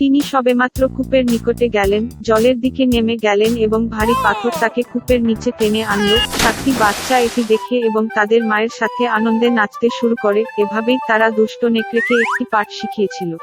তিনি সবেমাত্র কূপের নিকটে গেলেন, জলের দিকে নেমে গেলেন এবং ভারী পাথর তাকে কূপের নিচে টেনে আনলো। সাতটি বাচ্চা এটি দেখে এবং তাদের মায়ের সাথে আনন্দে নাচতে শুরু করে, এভাবেই তারা দুষ্ট নেকড়েকে একটি পাঠ শিখিয়েছিল।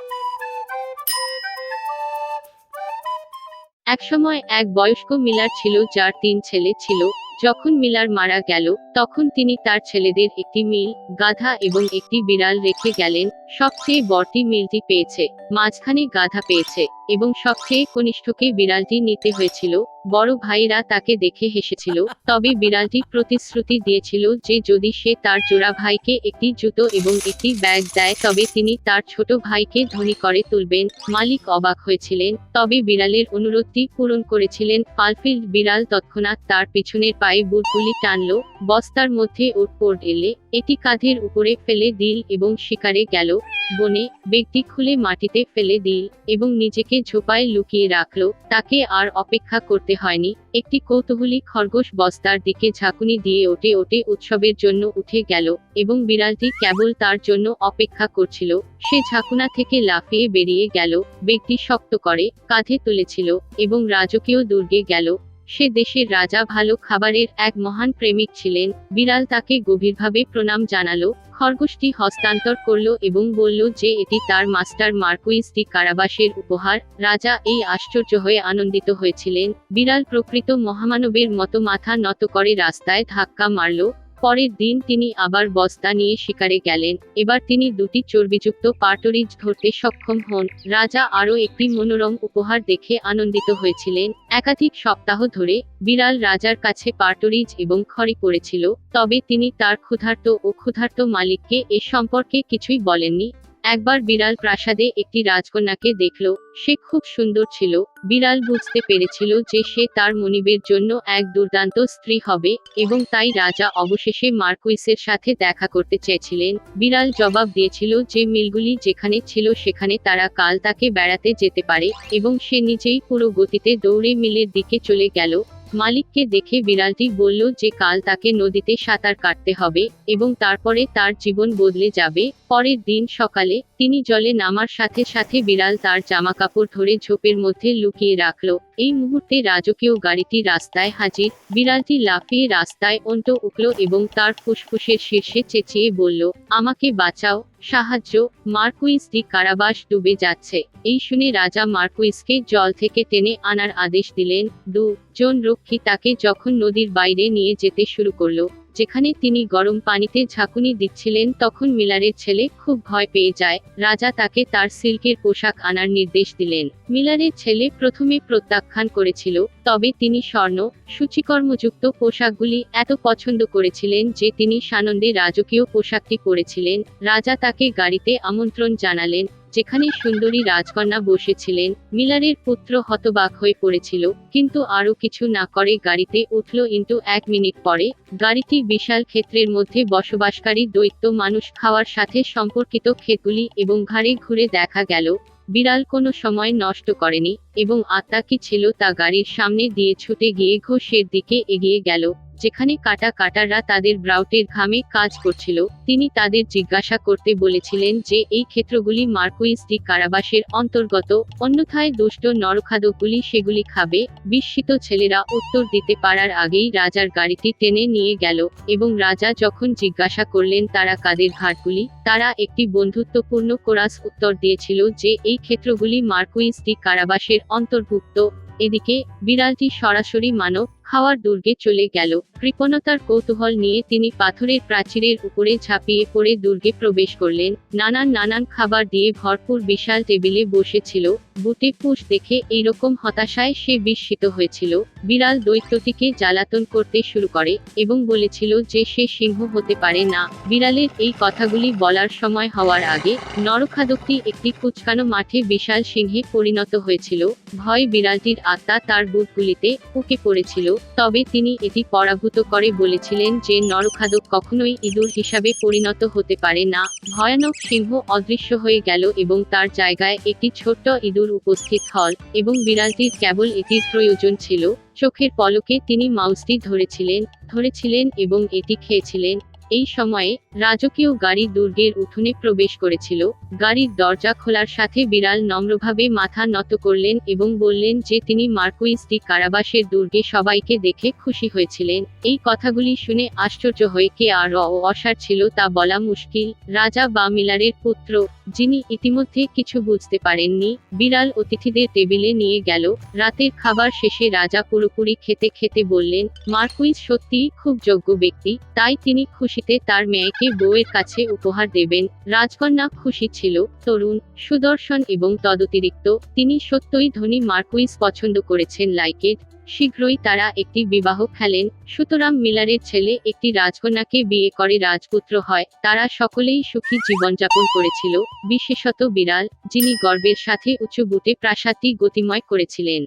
একসময় এক বয়স্ক মিলার ছিল, যার তিন ছেলে ছিল। যখন মিলার মারা গেল, তখন তিনি তার ছেলেদের একটি মিল, গাধা এবং একটি বিড়াল রেখে গেলেন। সবচেয়ে বড়টি মিলটি পেয়েছে। মাঝখানে গাধা পেয়েছে এবং সবচেয়ে কনিষ্ঠকে বিড়ালটি নিতে হয়েছিল। বড় ভাইরা তাকে দেখে হেসেছিল, তবে বিড়ালটি প্রতিশ্রুতি দিয়েছিল যে যদি সে তার জোড়া ভাইকে একটি জুতো এবং একটি ব্যাগ দেয়, তবে তিনি তার ছোট ভাইকে ধনী করে তুলবেন। মালিক অবাক হয়েছিলেন, তবে বিড়ালের অনুরোধটি পূরণ করেছিলেন। পালফিল্ড বিড়াল তৎক্ষণাৎ তার পিছনের পায়ে বুটগুলি টানল, বস্তার মধ্যে ওটপোর্ট এলে এটি কাঁধের উপরে ফেলে দিল এবং শিকারে গেল। বনে ব্যক্তি খুলে মাটিতে ফেলে দিল এবং নিজেকে ঝোপায় লুকিয়ে রাখল। তাকে আর অপেক্ষা করতে হয়নি। একটি কৌতূহলী খরগোশ বস্তার দিকে ঝাঁকুনি দিয়ে ওটে ওটে উৎসবের জন্য উঠে গেল এবং বিড়ালটি কেবল তার জন্য অপেক্ষা করছিল। সে ঝাঁকুনা থেকে লাফিয়ে বেরিয়ে গেল। ব্যক্তি শক্ত করে কাঁধে তুলেছিল এবং রাজকীয় দুর্গে গেল। সে দেশের রাজা ভালো খাবারের এক মহান প্রেমিক ছিলেন। বিড়াল তাকে গভীরভাবে প্রণাম জানালো, খরগোশটি হস্তান্তর করল এবং বলল যে এটি তার মাস্টার মার্কুইস ডি কারাবাসের উপহার। রাজা এই আশ্চর্য হয়ে আনন্দিত হয়েছিলেন। বিড়াল প্রকৃত মহামানবের মতো মাথা নত করে রাস্তায় ধাক্কা মারল। পরের দিন তিনি আবার বস্তা নিয়ে শিকারে গেলেন। এবার তিনি দুটি চর্বিযুক্ত পাটরিজ ধরতে সক্ষম হন। রাজা আরও একটি মনোরম উপহার দেখে আনন্দিত হয়েছিলেন। একাধিক সপ্তাহ ধরে বিড়াল রাজার কাছে পাটরিজ এবং খড়ি পড়েছিল, তবে তিনি তার ক্ষুধার্ত ও ক্ষুধার্ত মালিককে এ সম্পর্কে কিছুই বলেননি। একবার বিড়াল প্রাসাদে একটি রাজকন্যাকে দেখল, সে খুব সুন্দর ছিল। বিড়াল বুঝতে পেরেছিল যে সে তার মনিবের জন্য এক দুর্দান্ত স্ত্রী হবে এবং তাই রাজা অবশেষে মার্কুইসের সাথে দেখা করতে চেয়েছিলেন। বিড়াল জবাব দিয়েছিল যে মিলগুলি যেখানে ছিল সেখানে তারা কাল তাকে বেড়াতে যেতে পারে এবং সে নিজেই পুরো গতিতে দৌড়ে মিলের দিকে চলে গেল। মালিককে দেখে বিড়ালটি বলল যে কাল তাকে নদীতে সাঁতার কাটতে হবে এবং তারপরে তার জীবন বদলে যাবে। পরের দিন সকালে তিনি জলে নামার সাথে সাথে বিড়াল তার জামা কাপড় ধরে ঝোপের মধ্যে লুকিয়ে রাখল। এই মুহূর্তে রাজকীয় গাড়িটি রাস্তায় হাজির। বিড়ালটি লাফিয়ে রাস্তায় অন্ত উঠল এবং তার ফুসফুসের শীর্ষে চেঁচিয়ে বলল, আমাকে বাঁচাও। সাহায্য মার্কুইস ডি কারাবাস ডুবে যাচ্ছে। এই শুনে রাজা মার্কুইসকে জল থেকে টেনে আনার আদেশ দিলেন। দু জন রক্ষী তাকে যখন নদীর বাইরে নিয়ে যেতে শুরু করল যেখানে তিনি গরম পানিতে ঝাঁকুনি দিচ্ছিলেন তখন মিলারের ছেলে খুব ভয় পেয়ে যায়। রাজা তাকে তার সিল্কের পোশাক আনার নির্দেশ দিলেন। মিলারের ছেলে প্রথমে প্রত্যাখ্যান করেছিল, তবে তিনি স্বর্ণ, সূচিকর্মযুক্ত পোশাকগুলি এত পছন্দ করেছিলেন যে তিনি সানন্দে রাজকীয় পোশাকটি পরেছিলেন। রাজা তাকে গাড়িতে আমন্ত্রণ জানালেন। যেখানে সুন্দরী রাজকন্যা বসেছিলেন, মিলারের পুত্র হতবাক হয়ে পড়েছিল, কিন্তু আরও কিছু না করে গাড়িতে উঠল কিন্তু এক মিনিট পরে, গাড়িটি বিশাল ক্ষেত্রের মধ্যে বসবাসকারী দৈত্য মানুষ খাওয়ার সাথে সম্পর্কিত ক্ষেতগুলি এবং ঘাড়ে ঘুরে দেখা গেল, বিড়াল কোনো সময় নষ্ট করেনি এবং আত্মা কি ছিল তা গাড়ির সামনে দিয়ে ছুটে গিয়ে ঘোষের দিকে এগিয়ে গেল, যেখানে কাটা কাটাররা তাদের ব্রাউটের ঘামে কাজ করছিল। তিনি তাদের জিজ্ঞাসা করতে বলেছিলেন যে, এই ক্ষেত্রগুলি মার্কুইস ডি কারাবাসের অন্তর্গত, অন্যথায় দুষ্ট নরখাদকগুলি সেগুলি খাবে, বিস্মিত ছেলেরা উত্তর দিতে পারার আগেই রাজার গাড়িটি টেনে নিয়ে গেল, এবং রাজা যখন জিজ্ঞাসা করলেন তারা কাদের ঘাটগুলি, তারা একটি বন্ধুত্বপূর্ণ কোরাস উত্তর দিয়েছিল যে, এই ক্ষেত্রগুলি মার্কুইস ডি কারাবাসের অন্তর্ভুক্ত। এদিকে বিড়ালটি সরাসরি মানব খাওয়ার দুর্গে চলে গেল। কৃপণতার কৌতূহল নিয়ে তিনি পাথরের প্রাচীরের উপরে ঝাঁপিয়ে পড়ে দুর্গে প্রবেশ করলেন। নানান নানান খাবার দিয়ে ভরপুর বিশাল টেবিলে বসেছিল। বুটে পুষ দেখে এইরকম হতাশায় সে বিস্মিত হয়েছিল। বিড়াল দৈত্যটিকে জ্বালাতন করতে শুরু করে এবং বলেছিল যে সে সিংহ হতে পারে না। বিড়ালের এই কথাগুলি বলার সময় হওয়ার আগে নরখাদকটি একটি কুচকানো মাঠে বিশাল সিংহে পরিণত হয়েছিল। ভয় বিড়ালটির আত্মা তার বুটগুলিতে উকে পড়েছিল। তবে তিনি এটি পরাভূত করে বলেছিলেন যে নরখাদক কখনোই ইঁদুর হিসাবে পরিণত হতে পারে না। ভয়ানক সিংহ অদৃশ্য হয়ে গেল এবং তার জায়গায় একটি ছোট্ট ইঁদুর উপস্থিত হল এবং বিড়ালটির কেবল এটির প্রয়োজন ছিল। চোখের পলকে তিনি মাউসটি ধরেছিলেন ধরেছিলেন এবং এটি খেয়েছিলেন। এই সময়ে রাজকীয় গাড়ি দুর্গের উঠোনে প্রবেশ করেছিল। গাড়ির দরজা খোলার সাথে বিড়াল নম্রভাবে মাথা নত করলেন এবং বললেন যে তিনি মার্কুইস ডি কারাবাসের দুর্গে সবাইকে দেখে খুশি হয়েছিলেন। এই কথাগুলি শুনে আশ্চর্য হয়ে কে আর অসার ছিল তা বলা মুশকিল। রাজা বা মিলারের পুত্র, যিনি ইতিমধ্যে কিছু বুঝতে পারেননি, বিড়াল অতিথিদের টেবিলে নিয়ে গেল। রাতের খাবার শেষে রাজা পুরোপুরি খেতে খেতে বললেন মার্কুইজ সত্যিই খুব যোগ্য ব্যক্তি, তাই তিনি খুশিতে তার মেয়েকে বউয়ের কাছে উপহার দেবেন। রাজকন্যা খুশি ছিল। তরুণ, সুদর্শন এবং তদতিরিক্ত, তিনি সত্যই ধনী মার্কুইজ পছন্দ করেছেন লাইকেট শীঘ্রই তারা একটি বিবাহ খেলেন। সুতরাং মিলারের ছেলে একটি রাজকন্যাকে বিয়ে করে রাজপুত্র হয়। তারা সকলেই সুখী জীবনযাপন করেছিল। বিশেষত বিড়াল, যিনি গর্বের সাথে উঁচু বুটে প্রাসাদটি গতিময় করেছিলেন।